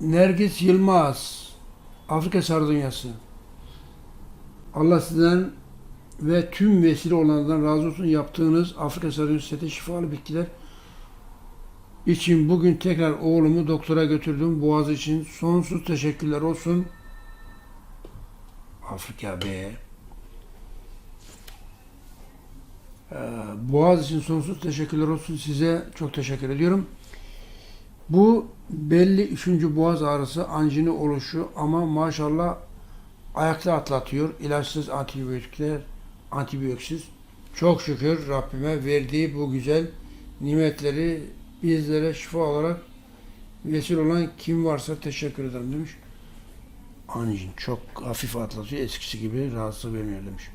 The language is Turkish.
Nergis Yılmaz, Afrika Sardunyası. Allah sizden ve tüm vesile olanlardan razı olsun. Yaptığınız Afrika Sardunyası seti şifalı bitkiler için bugün tekrar oğlumu doktora götürdüm. Boğazı için sonsuz teşekkürler olsun. Afrika be. Ee, Boğaz için sonsuz teşekkürler olsun. Size çok teşekkür ediyorum. Bu belli üçüncü boğaz ağrısı, anjini oluşu ama maşallah ayakta atlatıyor. İlaçsız antibiyotikler, antibiyotiksiz. Çok şükür Rabbime verdiği bu güzel nimetleri bizlere şifa olarak vesile olan kim varsa teşekkür ederim demiş. Anjin çok hafif atlatıyor. Eskisi gibi rahatsız vermiyor demiş.